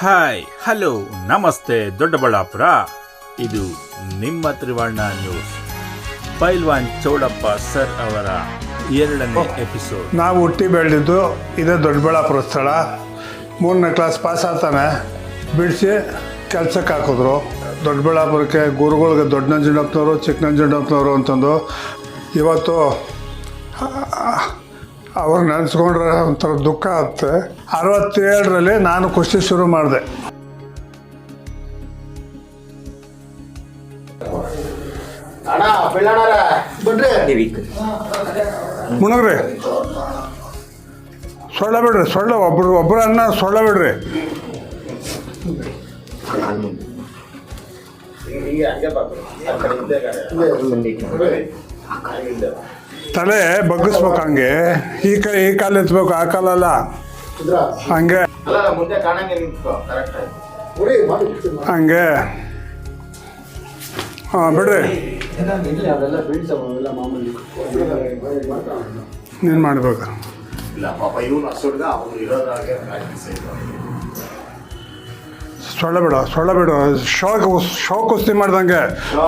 Hi hello ನಮಸ್ತೆ ದೊಡ್ಡಬಳ್ಳಾಪುರ. ಇದು ನಿಮ್ಮ ತ್ರಿವರ್ಣ ನ್ಯೂಸ್ ಪೈಲ್ವಾನ್ ಚೌಡಪ್ಪ ಸರ್ ಅವರ ಎರಡನೇ ಎಪಿಸೋಡ್ ನಾವು ಹುಟ್ಟಿ ಬೆಳೆದಿದ್ದು ಇದೇ ದೊಡ್ಡಬಳ್ಳಾಪುರ ಸ್ಥಳ. ಮೂರನೇ ಕ್ಲಾಸ್ ಪಾಸ್ ಆಗ್ತಾನೆ. ಬಿಡಿಸಿ ಕೆಲ್ಸಕ್ಕೆ ಹಾಕಿದ್ರು. ದೊಡ್ಡಬಳ್ಳಾಪುರಕ್ಕೆ ಗುರುಗಳಿಗೆ ದೊಡ್ಡ ನಂಜುಂಡಪ್ಪನವರು ಚಿಕ್ಕ ನಂಜುಂಡಪ್ಪನವರು ಅಂತಂದು ಇವತ್ತು ಅವ್ರು ನೆನೆಸ್ಕೊಂಡ್ರೆ ಒಂಥರ ದುಃಖ ಆಗುತ್ತೆ. ಅರವತ್ತೇಳರಲ್ಲಿ ನಾನು ಕುಸ್ತಿ ಶುರು ಮಾಡಿದೆ. ಮುಣಗ್ರಿ. ಸೊಳ್ಳ ಬಿಡ್ರಿ ಸೊಳ್ಳೆ ಒಬ್ರು ಒಬ್ಬರು ಅನ್ನ ಸೊಳ್ಳೆ ಬಿಡ್ರಿ. ಹಂಗೆ ಬರ್ಬೇಕು. ಆ ಕಡೆ ಹಿಂದೆ ಗಾಡಿ. ಹಿಂದೆ. ತಲೆ ಬಗ್ಗಿಸ್ಬೇಕು ಹಂಗೆ ಈ ಕೈ ಈ ಕಾಲು ಎತ್ಬೇಕು ಆ ಕಾಲಲ್ಲ ಹಂಗೆ ಅಲ್ಲ ಅಲ್ಲ, ಮುಂದೆ ಕಾಣಂಗೆ ನಿಂತ್ಕೋ ಕರೆಕ್ಟ್ ಆಯ್ತು ಹಂಗೆ ಹಾಂ ಬಿಡ್ರಿ ನೀನು ಮಾಡ್ಬೇಕು ಸೊಳ್ಳೆ ಬಿಡು ಸೊಳ್ಳೆ ಬಿಡು. ಶೋಕ್ ಶೋ ಕುಸ್ತಿ ಮಾಡ್ದಂಗೆ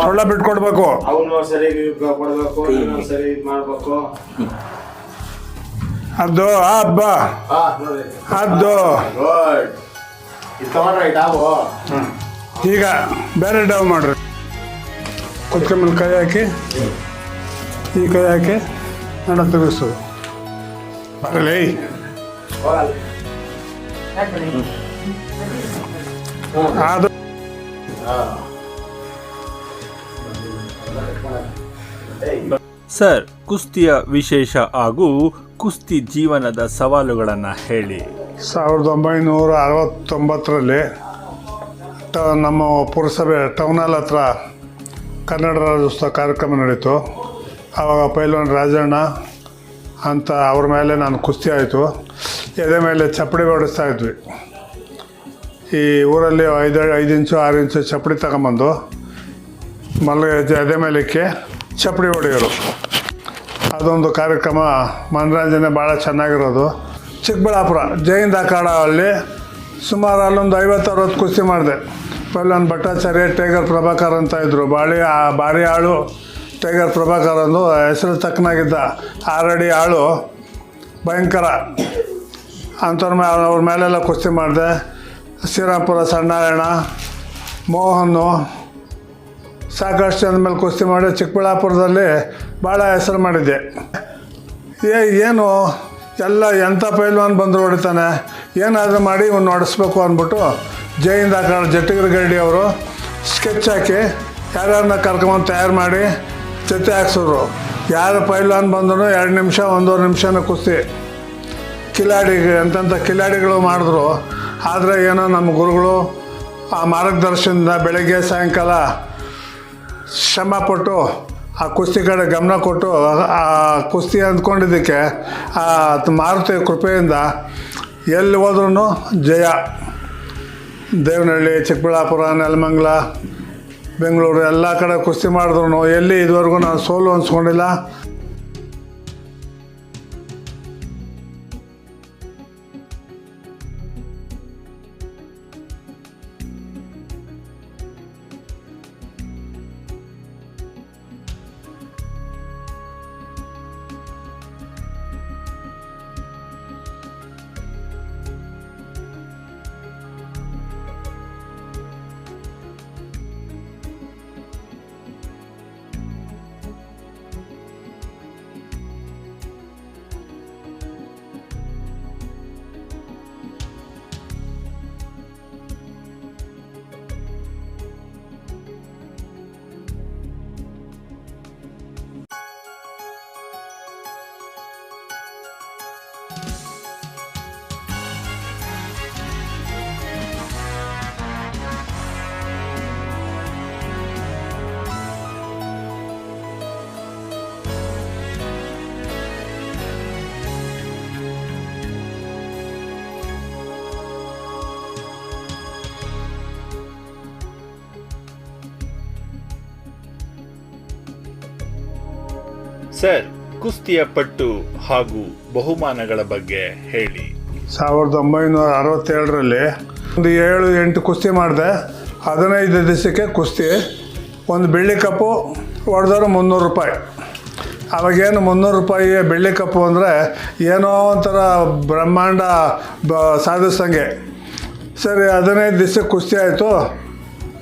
ಸೊಳ್ಳೆ ಬಿಟ್ಕೊಡ್ಬೇಕು. ಅವನು ಸರಿ ನೀವು ಕೊಡ್ಬೇಕು ನೀನು ಸರಿ ಇದು ಮಾಡ್ಬೇಕು. ಅದು ಹಬ್ಬ. ಅದು? ಈಗ ಬೇರೆ ಡವ್ ಮಾಡ್ರಿ. ಕುತ್ಕೊಂಡ್ಮೇಲೆ ಕೈ ಹಾಕಿ. ಈ ಕೈ ಹಾಕಿ ನಡ ತಿರುಗಿಸು. ಬರಲಿ. ಅದು ಸರ್ ಕುಸ್ತಿಯ ವಿಶೇಷ ಹಾಗೂ ಕುಸ್ತಿ ಜೀವನದ ಸವಾಲುಗಳನ್ನು ಹೇಳಿ. ಸಾವಿರದ ಒಂಬೈನೂರ ಅರವತ್ತೊಂಬತ್ತರಲ್ಲಿ ಟ ನಮ್ಮ ಪುರಸಭೆ ಟೌನ್ ಹಾಲ್ ಹತ್ರ ಕನ್ನಡ ರಾಜ್ಯೋತ್ಸವ ಕಾರ್ಯಕ್ರಮ ನಡೀತು. ಆವಾಗ ಪೈಲ್ವಾನ್ ರಾಜಣ್ಣ ಅಂತ ಅವ್ರ ಮೇಲೆ ನಾನು ಕುಸ್ತಿ ಆಯಿತು. ಎದೆ ಮೇಲೆ ಚಪ್ಪಡಿ ಹೊಡಿಸ್ತಾ ಇದ್ವಿ. ಈ ಊರಲ್ಲಿ ಐದು ಐದು ಇಂಚು, ಆರು ಇಂಚು ಚಪ್ಪಡಿ ತಗೊಂಬಂದು ಮಲ್ಲ ಎದೆ ಮೇಲಕ್ಕೆ ಚಪ್ಪಡಿ ಹೊಡೆಯೋರು. ಅದೊಂದು ಕಾರ್ಯಕ್ರಮ. ಮನರಂಜನೆ ಭಾಳ ಚೆನ್ನಾಗಿರೋದು. ಚಿಕ್ಕಬಳ್ಳಾಪುರ, ಜೈನ್ ಅಲ್ಲಿ ಸುಮಾರು ಅಲ್ಲೊಂದು ಐವತ್ತು ಅರವತ್ತು ಕುಸ್ತಿ ಮಾಡಿದೆ. ಪೈಲ್ವಾನ್ ಭಟ್ಟಾಚಾರ್ಯ, ಟೈಗರ್ ಪ್ರಭಾಕರ್ ಅಂತ ಇದ್ದರು ಬಾಳಿ, ಆ ಭಾರಿ ಆಳು, ಟೈಗರ್ ಪ್ರಭಾಕರ್ ಅಂದು ಹೆಸರು ತಕ್ಕನಾಗಿದ್ದ ಆರಡಿ ಆಳು ಭಯಂಕರ. ಅಂಥವ್ರ ಮೇಲೆ ಅವ್ರ ಮೇಲೆಲ್ಲ ಕುಸ್ತಿ ಮಾಡಿದೆ. ಶ್ರೀರಾಮ್ಪುರ ಸಣ್ಣಾರಾಯಣ ಮೋಹನು ಸಾಕಷ್ಟು ಜನ ಮೇಲೆ ಕುಸ್ತಿ ಮಾಡಿ ಚಿಕ್ಕಬಳ್ಳಾಪುರದಲ್ಲಿ ಭಾಳ ಹೆಸರು ಮಾಡಿದ್ದೆ. ಏ, ಏನು? ಎಲ್ಲ ಎಂಥ ಪೈಲ್ವಾನ್ ಬಂದರು ಹೊಡಿತಾನೆ? ಏನಾದರೂ ಮಾಡಿ ಇವ್ನು ಹೊಡಿಸ್ಬೇಕು ಅಂದ್ಬಿಟ್ಟು ಜೈನ್ ಹಾಕೋಣ ಜಟ್ಟಿಗರ ಗಡ್ಡಿ ಅವರು ಸ್ಕೆಚ್ ಹಾಕಿ ಯಾರ್ಯಾರನ್ನ ಕರ್ಕೊಂಬಂದು ತಯಾರು ಮಾಡಿ ಜೊತೆ ಹಾಕ್ಸಿದ್ರು. ಯಾರು ಪೈಲ್ವಾನ್ ಬಂದ್ರು ಎರಡು ನಿಮಿಷ, ಒಂದೂವರೆ ನಿಮಿಷನ ಕುಸ್ತಿ. ಕಿಲಾಡಿ ಅಂತಂಥ ಕಿಲಾಡಿಗಳು ಮಾಡಿದ್ರು. ಆದರೆ ಏನೋ ನಮ್ಮ ಗುರುಗಳು ಆ ಮಾರ್ಗದರ್ಶನದಿಂದ ಬೆಳಗ್ಗೆ ಸಾಯಂಕಾಲ ಶ್ರಮಪಟ್ಟು ಆ ಕುಸ್ತಿ ಕಡೆ ಗಮನ ಕೊಟ್ಟು, ಆ ಕುಸ್ತಿ ಅಂದ್ಕೊಂಡಿದ್ದಕ್ಕೆ, ಆ ಮಾರುತಿ ಕೃಪೆಯಿಂದ ಎಲ್ಲಿ ಹೋದ್ರೂ ಜಯ. ದೇವನಹಳ್ಳಿ, ಚಿಕ್ಕಬಳ್ಳಾಪುರ, ನೆಲಮಂಗ್ಲ, ಬೆಂಗಳೂರು, ಎಲ್ಲ ಕಡೆ ಕುಸ್ತಿ ಮಾಡಿದ್ರು ಎಲ್ಲಿ ಇದುವರೆಗೂ ನಾನು ಸೋಲು ಅನ್ಸ್ಕೊಂಡಿಲ್ಲ. ಸರ್, ಕುಸ್ತಿಯ ಪಟ್ಟು ಹಾಗೂ ಬಹುಮಾನಗಳ ಬಗ್ಗೆ ಹೇಳಿ. ಸಾವಿರದ ಒಂಬೈನೂರ ಅರವತ್ತೇಳರಲ್ಲಿ ಒಂದು ಏಳು, ಎಂಟು ಕುಸ್ತಿ ಮಾಡಿದೆ. ಹದಿನೈದು ದಿವಸಕ್ಕೆ ಕುಸ್ತಿ, ಒಂದು ಬೆಳ್ಳಿ ಕಪ್ಪು ಹೊಡೆದವರು ಮುನ್ನೂರು ರೂಪಾಯಿ. ಅವಾಗೇನು ಮುನ್ನೂರು ರೂಪಾಯಿ ಬೆಳ್ಳಿ ಕಪ್ಪು ಅಂದರೆ ಏನೋ ಒಂಥರ ಬ್ರಹ್ಮಾಂಡ ಬ ಸಾಧಿಸಂಗೆ ಸರಿ, ಹದಿನೈದು ದಿವಸಕ್ಕೆ ಕುಸ್ತಿ ಆಯಿತು.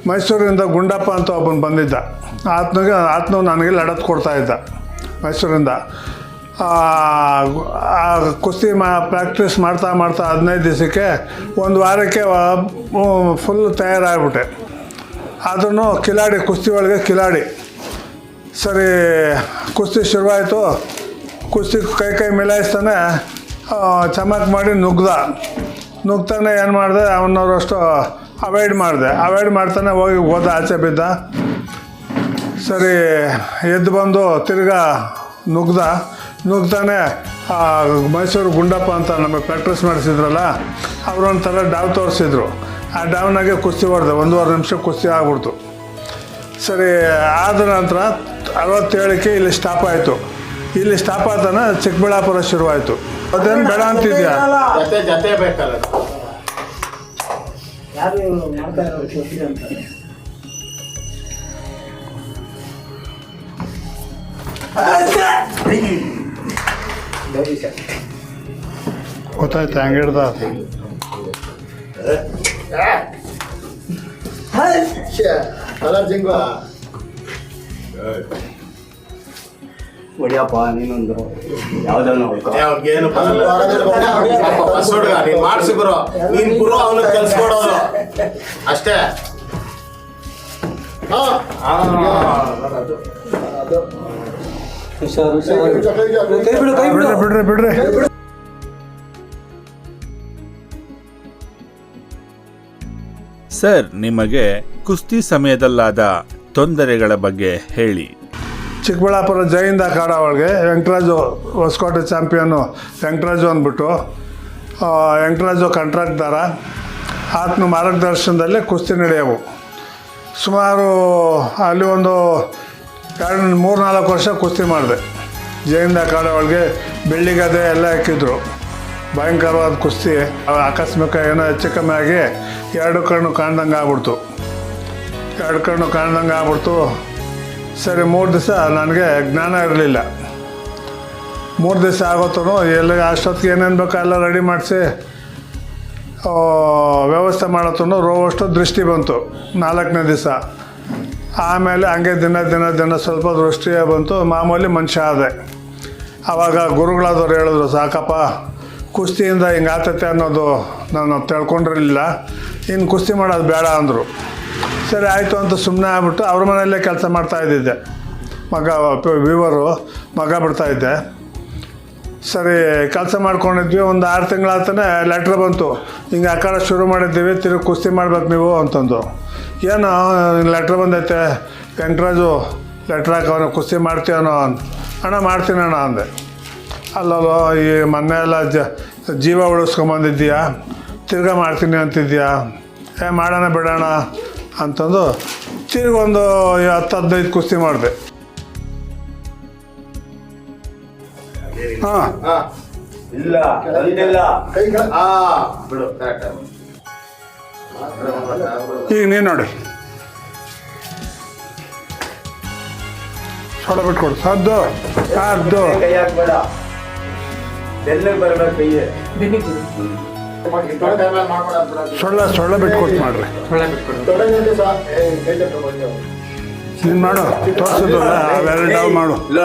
ಮೈಸೂರಿಂದ ಗುಂಡಪ್ಪ ಅಂತ ಒಬ್ಬನು ಬಂದಿದ್ದ. ಆತನಿಗೆ ಆತನು ನನಗೆ ಲಡತ್ ಕೊಡ್ತಾ ಇದ್ದ. ಮೈಸೂರಿಂದ. ಕುಸ್ತಿ ಮಾ ಪ್ರಾಕ್ಟೀಸ್ ಮಾಡ್ತಾ ಮಾಡ್ತಾ ಹದಿನೈದು ದಿವಸಕ್ಕೆ ಒಂದು ವಾರಕ್ಕೆ ಫುಲ್ ತಯಾರಾಗ್ಬಿಟ್ಟೆ. ಆದ್ರೂ ಕಿಲಾಡಿ, ಕುಸ್ತಿ ಒಳಗೆ ಕಿಲಾಡಿ. ಸರಿ, ಕುಸ್ತಿ ಶುರುವಾಯಿತು. ಕುಸ್ತಿ ಕೈ ಕೈ ಮಿಲಾಯಿಸ್ತಾನೆ ಚಮಕ್ ಮಾಡಿ ನುಗ್ದ. ನುಗ್ತಾನೆ ಏನು ಮಾಡಿದೆ, ಅವನವರಷ್ಟು ಅವಾಯ್ಡ್ ಮಾಡಿದೆ. ಅವಾಯ್ಡ್ ಮಾಡ್ತಾನೆ ಹೋಗಿ ಹೋದ ಆಚೆ ಬಿದ್ದ. ಸರಿ ಎದ್ದು ಬಂದು ತಿರ್ಗಾ ನುಗ್ದ. ನುಗ್ತಾನೆ ಆ ಮೈಸೂರು ಗುಂಡಪ್ಪ ಅಂತ ನಮಗೆ ಪ್ರಾಕ್ಟೀಸ್ ಮಾಡಿಸಿದ್ರಲ್ಲ ಅವರು ಒಂಥರ ಡಾವ್ ತೋರಿಸಿದ್ರು. ಆ ಡಾವ್ನಾಗೆ ಕುಸ್ತಿ ಹೊಡೆದೆ ಒಂದೂವರೆ ನಿಮಿಷ ಕುಸ್ತಿ ಆಗ್ಬಿಡ್ತು. ಸರಿ ಆದ ನಂತರ ಅರವತ್ತೇಳಕ್ಕೆ ಇಲ್ಲಿ ಸ್ಟಾಪ್ ಆಯಿತು. ಇಲ್ಲಿ ಸ್ಟಾಪ್ ಆದನ ಚಿಕ್ಕಬಳ್ಳಾಪುರ ಶುರುವಾಯಿತು. ಅದೇನು ಬೇಡ ಅಂತಿದ್ಯಾ? ಜೊತೆ ಜೊತೆ ಬೇಕಲ್ಲ. ಗೊತ್ತಾಯ್ತು ಹಂಗೆ ಹಿಡ್ದ ಹೊಡಿಯಪ್ಪ ನೀನೊಂದು ಯಾವ್ದನ್ನ ಮಾಡ್ಸಿ ಗುರು ನೀನ್ ಗುರು ಅವನಿಗೆ ಕಲ್ಸ್ಕೊಡೋದು ಅಷ್ಟೇ. ಹಾ. ಹುಷಾರು ಹುಷಾರು. ಕೈ ಬಿಡು ಕೈ ಬಿಡು. ಬಿಡ್ರಿ ಬಿಡ್ರಿ ಬಿಡ್ರಿ. ಸರ್ ನಿಮಗೆ ಕುಸ್ತಿ ಸಮಯದಲ್ಲಾದ ತೊಂದರೆಗಳ ಬಗ್ಗೆ ಹೇಳಿ. ಚಿಕ್ಕಬಳ್ಳಾಪುರ ಜೈಂದ ಅಖಾಡ ಒಳಗೆ ವೆಂಕಟರಾಜು ಹೊಸಕೋಟೆ ಚಾಂಪಿಯನ್ನು ವೆಂಕಟರಾಜು ಅಂದ್ಬಿಟ್ಟು ಆ, ವೆಂಕಟರಾಜು ಕಾಂಟ್ರಾಕ್ಟ್ದಾರ ಆತನ ಮಾರ್ಗದರ್ಶನದಲ್ಲೇ ಕುಸ್ತಿ ನಡೆಯವು. ಸುಮಾರು ಅಲ್ಲಿ ಒಂದು ಎರಡು ಮೂರು ನಾಲ್ಕು ವರ್ಷ ಕುಸ್ತಿ ಮಾಡಿದೆ. ಜೈನ ಕಾಡ ಒಳಗೆ ಬೆಳ್ಳಿಗದೆ ಎಲ್ಲ ಹಾಕಿದ್ರು. ಭಯಂಕರವಾದ ಕುಸ್ತಿ. ಆಕಸ್ಮಿಕ ಏನೋ ಹೆಚ್ಚು ಕಮ್ಮಿ ಆಗಿ ಎರಡು ಕಣ್ಣು ಕಾಣ್ದಂಗೆ ಆಗ್ಬಿಡ್ತು. ಎರಡು ಕಣ್ಣು ಕಾಣ್ದಂಗೆ ಆಗ್ಬಿಡ್ತು. ಸರಿ, ಮೂರು ದಿವಸ ನನಗೆ ಜ್ಞಾನ ಇರಲಿಲ್ಲ. ಮೂರು ದಿವಸ ಆಗೋತನು ಎಲ್ಲ ಅಷ್ಟೊತ್ತಿಗೆ ಏನೇನು ಬೇಕೋ ಎಲ್ಲ ರೆಡಿ ಮಾಡಿಸಿ ವ್ಯವಸ್ಥೆ ಮಾಡತ್ತನು ರೋವಷ್ಟು ದೃಷ್ಟಿ ಬಂತು. ನಾಲ್ಕನೇ ದಿವಸ. ಆಮೇಲೆ ಹಂಗೆ ದಿನ ದಿನ ದಿನ ಸ್ವಲ್ಪ ದೃಷ್ಟಿಯೇ ಬಂತು. ಮಾಮೂಲಿ ಮನುಷ್ಯ ಆದೆ. ಆವಾಗ ಗುರುಗಳಾದವ್ರು ಹೇಳಿದ್ರು, ಸಾಕಪ್ಪ, ಕುಸ್ತಿಯಿಂದ ಹಿಂಗೆ ಅನ್ನೋದು ನಾನು ತಿಳ್ಕೊಂಡಿರಲಿಲ್ಲ. ಇನ್ನು ಕುಸ್ತಿ ಮಾಡೋದು ಬೇಡ ಅಂದರು. ಸರಿ, ಆಯಿತು ಅಂತ ಸುಮ್ಮನೆ ಆಗ್ಬಿಟ್ಟು ಅವ್ರ ಮನೆಯಲ್ಲೇ ಕೆಲಸ ಮಾಡ್ತಾ ಇದ್ದಿದ್ದೆ. ಮಗ ವಿವರು ಮಗ ಬಿಡ್ತಾ ಇದ್ದೆ. ಸರಿ, ಕೆಲಸ ಮಾಡ್ಕೊಂಡಿದ್ವಿ. ಒಂದು ಆರು ತಿಂಗಳಾಗ್ತಾನೆ ಲೆಟ್ರ್ ಬಂತು. ಹಿಂಗೆ ಆ ಕಡೆ ಶುರು ಮಾಡಿದ್ದೀವಿ, ತಿರುಗಿ ಕುಸ್ತಿ ಮಾಡ್ಬೇಕು ನೀವು ಅಂತಂದು. ಏನು ಲೆಟ್ರ್ ಬಂದೈತೆ. ವೆಂಕಟರಾಜು ಲೆಟ್ರ್ ಹಾಕವನು, ಕುಸ್ತಿ ಮಾಡ್ತೀವನೋ ಅಂತ. ಅಣ್ಣ, ಮಾಡ್ತೀನಿ ಅಣ್ಣ ಅಂದೆ. ಅಲ್ಲಲ್ಲೋ, ಈ ಮೊನ್ನೆ ಎಲ್ಲ ಜ, ಜೀವ ಉಳಿಸ್ಕೊಂಬಂದಿದ್ದೀಯಾ? ತಿರ್ಗಾ ಮಾಡ್ತೀನಿ ಅಂತಿದ್ಯಾ ಏ, ಮಾಡೋಣ ಬಿಡೋಣ ಅಂತಂದು ತಿರ್ಗೊಂದು ಹತ್ತು ಹದಿನೈದು ಕುಸ್ತಿ ಮಾಡಿದೆ. ಹಾಂ. ಹಾ. ಇಲ್ಲ ಆ, ಬಿಡು. ಈಗ ನೀನು ನೋಡಿ. ಸೊಡ ಬಿಟ್ಕೊಡು. ಸದ್ದು ಸದ್ದು. ಕೈ ಹಾಕ್ಬೇಡ. ಸೊಳ್ಳ ಸೊಳ್ಳ ಬಿಟ್ಕೊಟ್ಟು ಮಾಡ್ರಿ. ನೀನ್ ಮಾಡು. ತೋರಿಸಿದ್ರಲ್ಲ ಡಾವ್ ಮಾಡು. ಇಲ್ಲ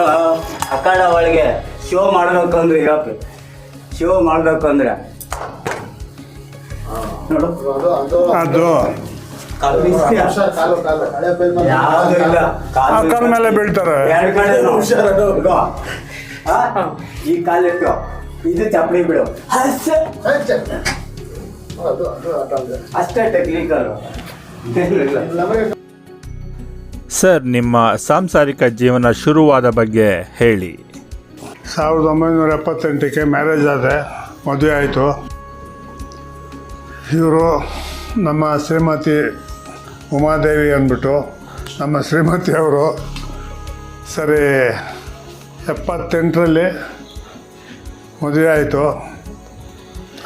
ಅಖಾಡ ಒಳಗೆ. ಶೋ ಮಾಡ್ಬೇಕು ಅಂದ್ರೆ ಯಾಕೆ ಶೋ ಮಾಡಬೇಕು ಅಂದ್ರೆ. ನೋಡು. ಅದು. ಕಾಲು ಬೀಸ್ತೀಯ? ಹುಷಾರ್, ಕಾಲು ಕಾಲು ಮೇಲೆ ಯಾವ್ದು ಇಲ್ಲ. ಆ ಕಾಲ್. ಮೇಲೆ ಬೀಳ್ತಾರೆ. ಎರಡು ಕಡೆ ಹುಷಾರು. ಇಗೋ. ಆ? ಈ ಕಾಲು ಇಟ್ಟು. ಇದು ಚಪ್ಪಲಿ ಬಿಡು. ಅಷ್ಟೇ ಟೆಕ್ನಿಕಲ್ ಸರ್ ನಿಮ್ಮ ಸಾಂಸಾರಿಕ ಜೀವನ ಶುರುವಾದ ಬಗ್ಗೆ ಹೇಳಿ. ಸಾವಿರದ ಒಂಬೈನೂರ ಎಪ್ಪತ್ತೆಂಟಕ್ಕೆ ಮ್ಯಾರೇಜ್ ಆದರೆ ಮದುವೆ ಆಯಿತು. ಇವರು ನಮ್ಮ ಶ್ರೀಮತಿ ಉಮಾದೇವಿ ಅಂದ್ಬಿಟ್ಟು, ನಮ್ಮ ಶ್ರೀಮತಿಯವರು ಸರಿ ಎಪ್ಪತ್ತೆಂಟರಲ್ಲಿ ಮದುವೆ ಆಯಿತು.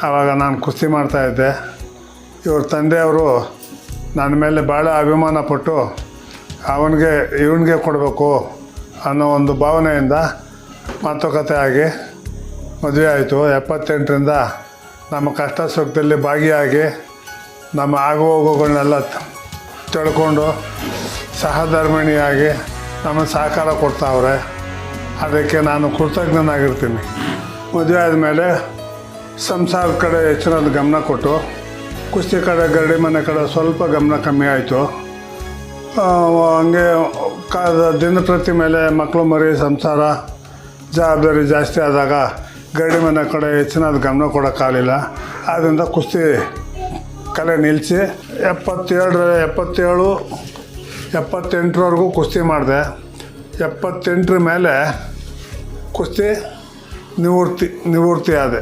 ಆವಾಗ ನಾನು ಕುಸ್ತಿ ಮಾಡ್ತಾಯಿದ್ದೆ ಇವ್ರ ತಂದೆಯವರು ನನ್ನ ಮೇಲೆ ಭಾಳ ಅಭಿಮಾನ ಪಟ್ಟು, ಅವನಿಗೆ, ಇವನಿಗೆ ಕೊಡಬೇಕು ಅನ್ನೋ ಒಂದು ಭಾವನೆಯಿಂದ ಮಾತುಕತೆ ಆಗಿ ಮದುವೆ ಆಯಿತು. ಎಪ್ಪತ್ತೆಂಟರಿಂದ ನಮ್ಮ ಕಷ್ಟ ಸುಖದಲ್ಲಿ ಭಾಗಿಯಾಗಿ ನಮ್ಮ ಆಗು ಹೋಗುಗಳನ್ನೆಲ್ಲ ತಿಳ್ಕೊಂಡು ಸಹಧರ್ಮಿಣಿಯಾಗಿ ನಮ್ಮ ಸಹಕಾರ ಕೊಡ್ತಾವ್ರೆ. ಅದಕ್ಕೆ ನಾನು ಕೃತಜ್ಞನಾಗಿರ್ತೀನಿ. ಮದುವೆ ಆದಮೇಲೆ ಸಂಸಾರದ ಕಡೆ ಹೆಚ್ಚಿನ ಗಮನ ಕೊಟ್ಟು, ಕುಸ್ತಿ ಕಡೆ, ಗರಡಿ ಮನೆ ಕಡೆ ಸ್ವಲ್ಪ ಗಮನ ಕಮ್ಮಿ ಆಯಿತು. ಹಂಗೆ ಕ ದಿನಪ್ರತಿ ಮೇಲೆ ಮಕ್ಕಳು ಮರಿ, ಸಂಸಾರ ಜವಾಬ್ದಾರಿ ಜಾಸ್ತಿ ಆದಾಗ ಗರಡಿ ಮನೆ ಕಡೆ ಹೆಚ್ಚಿನ ಗಮನ ಕೊಡೋಕ್ಕಾಗಲಿಲ್ಲ. ಆದ್ದರಿಂದ ಕುಸ್ತಿ ಕಲೆ ನಿಲ್ಲಿಸಿ ಎಪ್ಪತ್ತೇಳರ, ಎಪ್ಪತ್ತೇಳು, ಎಪ್ಪತ್ತೆಂಟರವರೆಗೂ ಕುಸ್ತಿ ಮಾಡಿದೆ. ಎಪ್ಪತ್ತೆಂಟರ ಮೇಲೆ ಕುಸ್ತಿ ನಿವೃತ್ತಿ ನಿವೃತ್ತಿ ಆದೆ